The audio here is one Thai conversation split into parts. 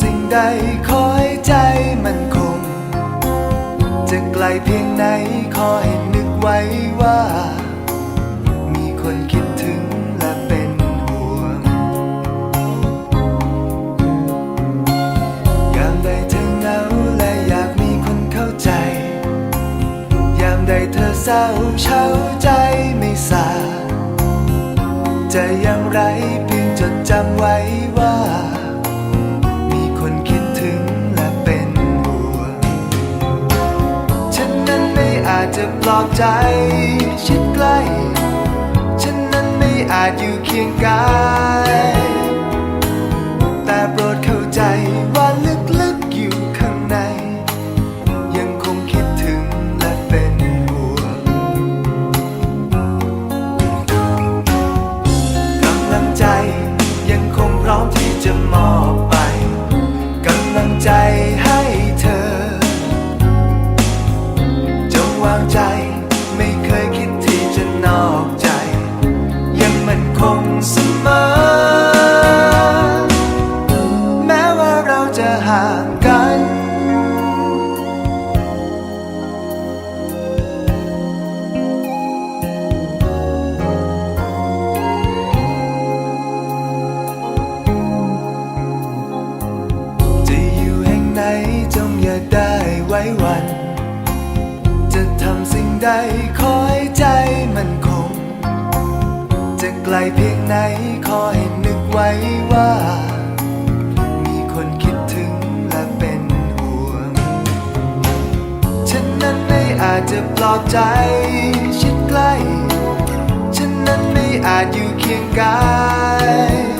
สิ่งใดขอให้ใจมันคง จะไกลเพียงไหนขอให้นึกไว้ว่า มีคนคิดถึงและเป็นห่วงยามใดเธอเหงาและอยากมีคนเข้าใจ ยามใดเธอเศร้าเช้าใจไม่สาจะยังไรเพียงจดจำไว้ว่า อาจจะปลอบใจ ชิดใกล้ ฉันนั้นไม่อาจอยู่เคียงกาย ห่างกัน จะอยู่แห่งไหนจงอย่าได้ไว้วัน จะทำสิ่งใดขอให้ใจมันคง จะไกลเพียงไหนขอให้นึกไว้ว่า มีคนคิดากจะปลอบใจ ชิดใกล้ ฉันนั้นไม่อาจอยู่เคียงกาย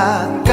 lugar.